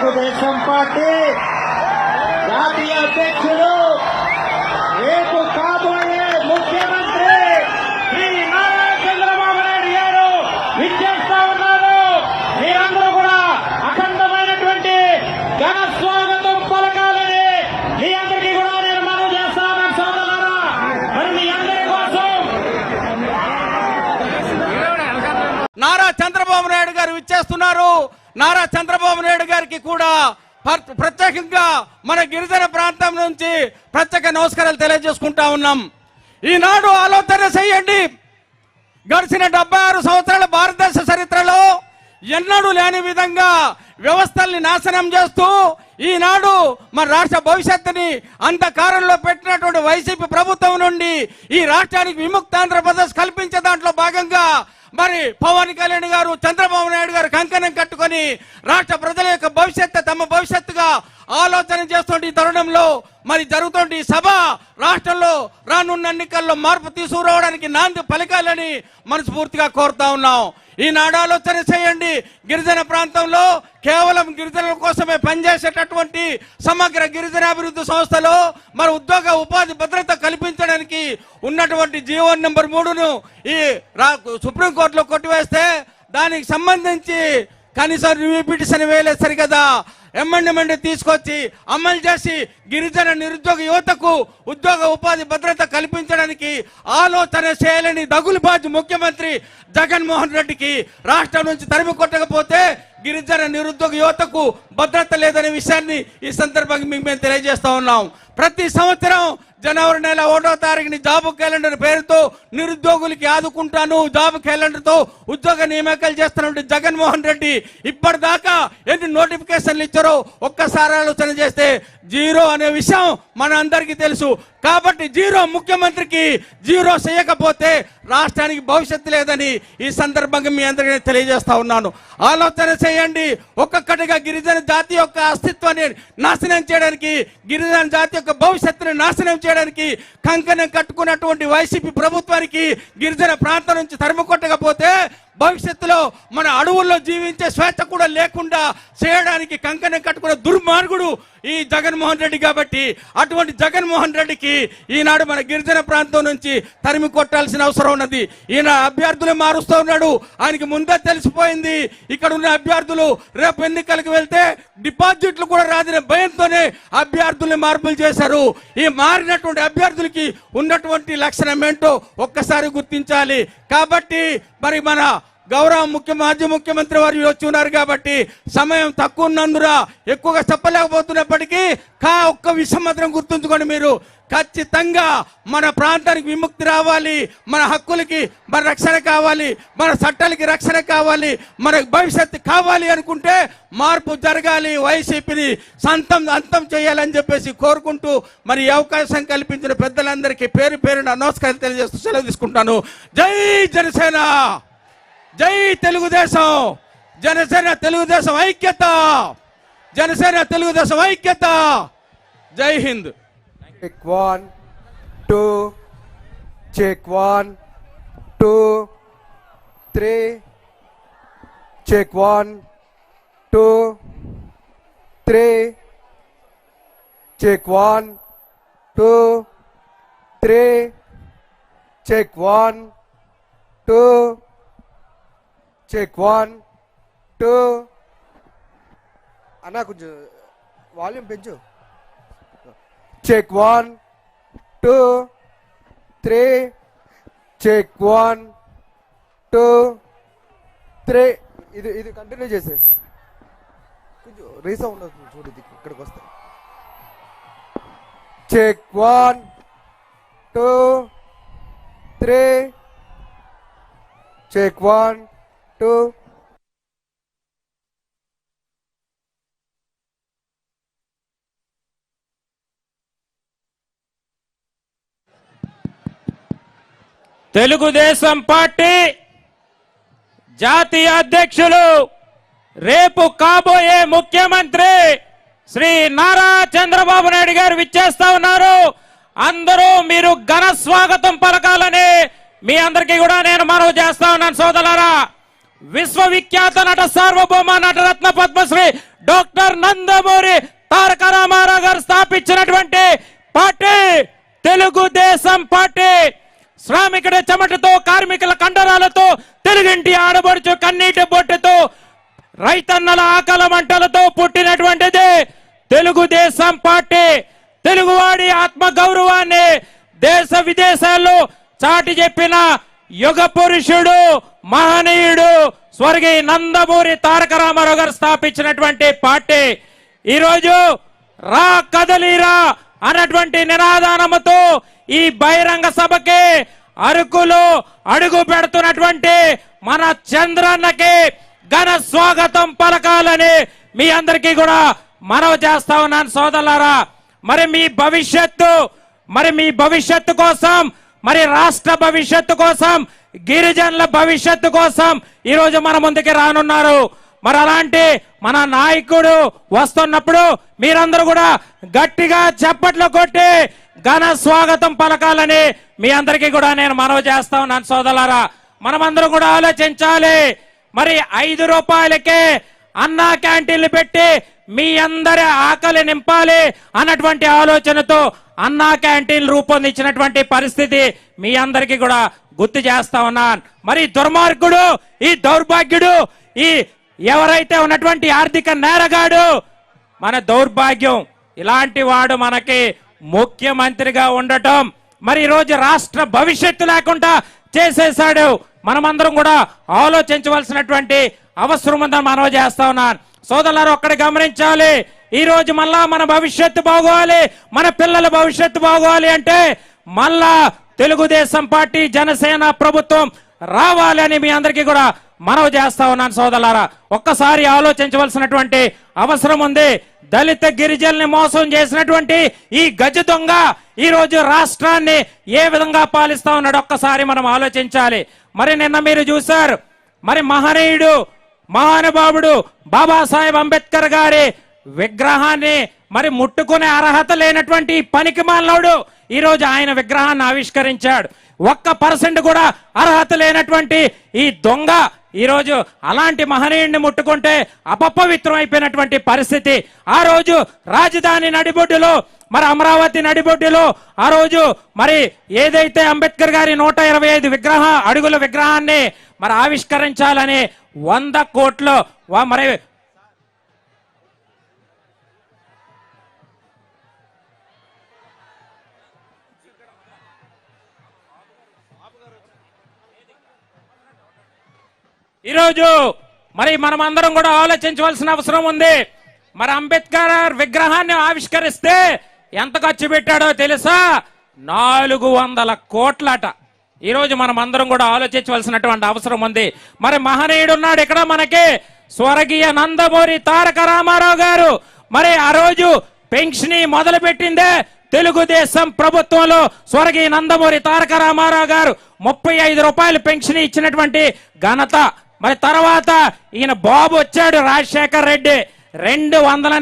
Telugu Desam party జాతీయ అధ్యక్షుడు రేపు కాబోయే ముఖ్యమంత్రి శ్రీ నారా చంద్రబాబు నాయుడు గారు విచ్చేస్తా ఉన్నారు. మీరందరూ కూడా అఖండమైనటువంటి ఘన స్వాగతం పలకాలని మీ అందరికీ కూడా నేను మనం చేస్తాను సోదరులారా. మరి మీ అందరి కోసం నారా చంద్రబాబు నాయుడు గారు ఇచ్చేస్తున్నారు నారా చంద్రబాబు నాయుడు గారికి కూడా ప్రత్యేకంగా మన గిరిజన ప్రాంతం నుంచి ప్రత్యేక నమస్కారాలు తెలియజేసుకుంటా ఉన్నాం. ఈనాడు ఆలోచన చేయండి. గడిచిన డెబ్బై ఆరు సంవత్సరాల భారతదేశ చరిత్రలో ఎన్నడూ లేని విధంగా వ్యవస్థల్ని నాశనం చేస్తూ ఈనాడు మన రాష్ట్ర భవిష్యత్తుని అంధకారంలో పెట్టినటువంటి వైసీపీ ప్రభుత్వం నుండి ఈ రాష్ట్రానికి విముక్త ఆంధ్రప్రదేశ్ కల్పించే దాంట్లో భాగంగా మరి పవన్ కళ్యాణ్ గారు చంద్రబాబు నాయుడు గారు కంకణం కట్టుకొని రాష్ట్ర ప్రజల యొక్క భవిష్యత్తు తమ భవిష్యత్తుగా ఆలోచన చేస్తున్న ఈ తరుణంలో మరి జరుగుతున్న ఈ సభ. రాష్ట్రంలో రానున్న ఎన్నికల్లో మార్పు తీసుకురావడానికి నాంది పలికాలని మనస్ఫూర్తిగా కోరుతా ఉన్నాం. ఈనాడు ఆలోచన చేయండి. గిరిజన ప్రాంతంలో కేవలం గిరిజనుల కోసమే పనిచేసేటటువంటి సమగ్ర గిరిజన అభివృద్ధి సంస్థలో మరి ఉద్యోగ ఉపాధి భద్రత కల్పించడానికి ఉన్నటువంటి జీవో నెంబర్ మూడును ఈ రా- సుప్రీంకోర్టులో కొట్టివేస్తే దానికి సంబంధించి కనీసం రివ్యూ పిటిషన్ వేయలేదు సరి కదా ఎమ్మెండ్మెంట్ తీసుకొచ్చి అమలు చేసి గిరిజన నిరుద్యోగ యువతకు ఉద్యోగ ఉపాధి భద్రత కల్పించడానికి ఆలోచన చేయాలని దగులుబాజు ముఖ్యమంత్రి జగన్మోహన్ రెడ్డికి రాష్ట్రం నుంచి తరిమి కొట్టకపోతే గిరిజన నిరుద్యోగ యువతకు భద్రత లేదనే విషయాన్ని ఈ సందర్భంగా మీకు మేము తెలియజేస్తా ఉన్నాం. ప్రతి సంవత్సరం జనవరి నెల ఒకటో తారీఖుని జాబ్ క్యాలెండర్ పేరుతో నిరుద్యోగులకి ఆదుకుంటాను. జాబ్ క్యాలెండర్తో ఉద్యోగ నియామకాలు చేస్తున్నటువంటి జగన్మోహన్ రెడ్డి ఇప్పటిదాకా ఎన్ని నోటిఫికేషన్లు ఇచ్చారో ఒక్కసారి ఆలోచన చేస్తే జీరో అనే విషయం మన అందరికీ తెలుసు. కాబట్టి జీరో ముఖ్యమంత్రికి జీరో చేయకపోతే రాష్ట్రానికి భవిష్యత్తు లేదని ఈ సందర్భంగా మీ అందరికీ తెలియజేస్తా ఉన్నాను. ఆలోచన చేయండి. ఒక్కొక్కటిగా గిరిజన జాతి యొక్క అస్తిత్వాన్ని నాశనం చేయడానికి గిరిజన జాతి యొక్క భవిష్యత్తుని నాశనం చేయడానికి కంకణం కట్టుకున్నటువంటి వైసీపీ ప్రభుత్వానికి గిరిజన ప్రాంతం నుంచి తరిమి కొట్టకపోతే భవిష్యత్తులో మన అడవుల్లో జీవించే స్వేచ్ఛ కూడా లేకుండా చేయడానికి కంకణం కట్టుకున్న దుర్మార్గుడు ఈ జగన్మోహన్ రెడ్డి కాబట్టి అటువంటి జగన్మోహన్ రెడ్డికి ఈనాడు మన గిరిజన ప్రాంతం నుంచి తరిమి కొట్టాల్సిన అవసరం ఉన్నది. ఈయన అభ్యర్థులు మారుస్తూ ఉన్నాడు. ఆయనకి ముందే తెలిసిపోయింది. ఇక్కడ ఉన్న అభ్యర్థులు రేపు ఎన్నికలకు వెళ్తే డిపాజిట్లు కూడా రాదనే భయంతోనే అభ్యర్థుల్ని మార్పులు చేశారు. ఈ మారినటువంటి అభ్యర్థులకి ఉన్నటువంటి లక్షణం ఏంటో ఒక్కసారి గుర్తించాలి. కాబట్టి మరి మన గౌరవ ముఖ్య మాజీ ముఖ్యమంత్రి వారు వచ్చి ఉన్నారు కాబట్టి సమయం తక్కువ ఉన్నందున ఎక్కువగా చెప్పలేకపోతున్నప్పటికీ కా ఒక్క విషయం మాత్రం గుర్తుంచుకోండి మీరు. ఖచ్చితంగా మన ప్రాంతానికి విముక్తి రావాలి మన హక్కులకి మన రక్షణ కావాలి మన చట్టాలకి రక్షణ కావాలి మన భవిష్యత్తు కావాలి అనుకుంటే మార్పు జరగాలి వైసీపీని సంతం అంతం చేయాలని చెప్పేసి కోరుకుంటూ మరి అవకాశం కల్పించిన పెద్దలందరికీ పేరు పేరున నమస్కారం తెలియజేస్తూ సెలవు తీసుకుంటాను. జై జనసేన! జై తెలుగుదేశం జనసేన తెలుగుదేశం ఐక్యత జనసేన తెలుగుదేశం ఐక్యత Jai Hind check one two check one two three check one two three check one two three check one two check one two అన్నా కొంచెం వాల్యూమ్ పెంచు. Check one two three check one two three ఇది ఇది continue చేసే కొంచెం resound అవుతుంది చూడు ఇది ఇక్కడికి వస్తే. Check one two three check one two. Telugu Desam party జాతీయ అధ్యక్షులు రేపు కాబోయే ముఖ్యమంత్రి శ్రీ నారా చంద్రబాబు నాయుడు గారు విచ్చేస్తా ఉన్నారు. అందరూ మీరు ఘన స్వాగతం పలకాలని మీ అందరికీ కూడా నేను మనవి చేస్తా ఉన్నాను సోదరులారా. విశ్వవిఖ్యాత నట సార్వభౌమ నటరత్న పద్మశ్రీ డాక్టర్ నందమూరి తారక రామారావు గారు స్థాపించినటువంటి పార్టీ తెలుగుదేశం పార్టీ. శ్రామికుడ చెమటతో కార్మికుల కండరాలతో తెలుగింటి ఆడబడుచు కన్నీటి బొట్టుతో రైతన్నల ఆకల మంటలతో పుట్టినటువంటిది తెలుగుదేశం పార్టీ. తెలుగువాడి ఆత్మ గౌరవాన్ని దేశ విదేశాల్లో చాటి చెప్పిన యుగ పురుషుడు మహనీయుడు స్వర్గీయ నందమూరి తారక రామారావు గారు స్థాపించినటువంటి పార్టీ. ఈరోజు రా కదలిరా అన్నటువంటి నినాదానముతో ఈ బహిరంగ సభకి అరకులో అడుగు పెడుతున్నటువంటి మన చంద్రన్నకి ఘన స్వాగతం పలకాలని మీ అందరికీ కూడా మనవి చేస్తా ఉన్నాను సోదరులారా. మరి మీ భవిష్యత్తు మరి మీ భవిష్యత్తు కోసం మరి రాష్ట్ర భవిష్యత్తు కోసం గిరిజనుల భవిష్యత్తు కోసం ఈరోజు మన ముందుకి రానున్నారు. మరి అలాంటి మన నాయకుడు వస్తున్నప్పుడు మీరందరూ కూడా గట్టిగా చప్పట్లు కొట్టి ఘన స్వాగతం పలకాలని మీ అందరికీ కూడా నేను మనవి చేస్తా ఉన్నాను సోదరులారా. మనమందరం కూడా ఆలోచించాలి. మరి ఐదు రూపాయలకే అన్నా క్యాంటీన్లు పెట్టి మీ అందరి ఆకలి నింపాలి అన్నటువంటి ఆలోచనతో అన్నా క్యాంటీన్ రూపొందించినటువంటి పరిస్థితి మీ అందరికీ కూడా గుర్తు చేస్తా ఉన్నాను. మరి దుర్మార్గుడు ఈ దౌర్భాగ్యుడు ఈ ఎవరైతే ఉన్నటువంటి ఆర్థిక నేరగాడు మన దౌర్భాగ్యం ఇలాంటి వాడు మనకి ముఖ్యమంత్రిగా ఉండటం మరి ఈరోజు రోజు రాష్ట్ర భవిష్యత్తు లేకుండా చేసేసాడు మనమందరం కూడా ఆలోచించవలసినటువంటి అవసరం ఉందని మనవ చేస్తా ఉన్నాను. సోదరులారు ఒక్కడ గమనించాలి. ఈ రోజు మళ్ళా మన భవిష్యత్తు బాగోవాలి. మన పిల్లల భవిష్యత్తు బాగోవాలి అంటే మళ్ళా తెలుగుదేశం పార్టీ జనసేన ప్రభుత్వం రావాలి అని మీ అందరికీ కూడా మనవి చేస్తా ఉన్నాను సోదరులారా. ఒక్కసారి ఆలోచించవలసినటువంటి అవసరం ఉంది. దళిత గిరిజనుల్ని మోసం చేసినటువంటి ఈ గజ దొంగ ఈ రోజు రాష్ట్రాన్ని ఏ విధంగా పాలిస్తా ఉన్నాడు ఒక్కసారి మనం ఆలోచించాలి. మరి నిన్న మీరు చూశారు. మరి మహనీయుడు మహానుభావుడు బాబాసాహెబ్ అంబేద్కర్ గారి విగ్రహాన్ని మరి ముట్టుకునే అర్హత లేనటువంటి పనికి మాలవుడు ఈరోజు ఆయన విగ్రహాన్ని ఆవిష్కరించాడు. ఒక్క పర్సెంట్ కూడా అర్హత లేనటువంటి ఈ దొంగ ఈ రోజు అలాంటి మహనీయుడిని ముట్టుకుంటే అపపవిత్రం అయిపోయినటువంటి పరిస్థితి. ఆ రోజు రాజధాని నడిబొడ్డులో మరి అమరావతి నడిబొడ్డులో ఆ రోజు మరి ఏదైతే అంబేద్కర్ గారి నూట ఇరవై ఐదు విగ్రహ అడుగుల విగ్రహాన్ని మరి ఆవిష్కరించాలని వంద కోట్లు మరి ఈరోజు మరి మనం అందరం కూడా ఆలోచించవలసిన అవసరం ఉంది. మరి అంబేద్కర్ విగ్రహాన్ని ఆవిష్కరిస్తే ఎంత ఖర్చు పెట్టాడో తెలుసా? నాలుగు వందల కోట్లట. ఈరోజు మనం అందరం కూడా ఆలోచించవలసినటువంటి అవసరం ఉంది. మరి మహనీయుడు ఉన్నాడు ఇక్కడ మనకి స్వర్గీయ నందమూరి తారక రామారావు గారు. మరి ఆ రోజు పెన్షన్ మొదలు పెట్టిందే తెలుగుదేశం ప్రభుత్వంలో స్వర్గీయ నందమూరి తారక రామారావు గారు. ముప్పై ఐదు రూపాయలు పెన్షన్ ఇచ్చినటువంటి ఘనత. మరి తర్వాత ఈయన బాబు వచ్చాడు రాజశేఖర్ రెడ్డి. రెండు వందల